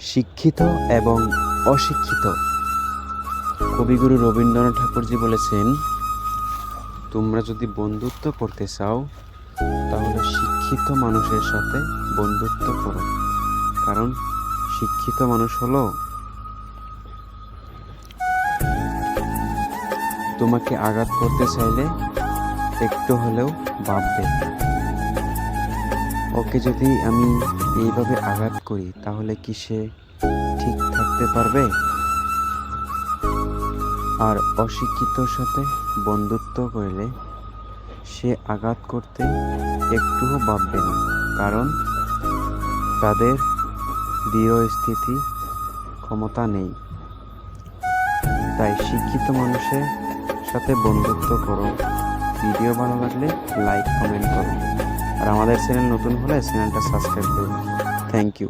শিক্ষিত এবং অশিক্ষিত। কবিগুরু রবীন্দ্রনাথ ঠাকুরজি বলেছেন, তোমরা যদি বন্ধুত্ব করতে চাও, তাহলে শিক্ষিত মানুষের সাথে বন্ধুত্ব করো। কারণ শিক্ষিত মানুষ হলো তোমাকে আঘাত করতে চাইলে একটু হলেও ভাববে ওকে যদি আমি এইভাবে আঘাত করি, তাহলে কি সে ঠিক থাকতে পারবে? আর অশিক্ষিতর সাথে বন্ধুত্ব করলে সে আঘাত করতে একটুও ভাববে না, কারণ তাদের দৃঢ় স্থিতি ক্ষমতা নেই। তাই শিক্ষিত মানুষের সাথে বন্ধুত্ব করো। ভিডিও ভালো লাগলে লাইক, কমেন্ট করো। আর আমাদের চ্যানেল নতুন হলে চ্যানেলটা সাবস্ক্রাইব করুন। Thank you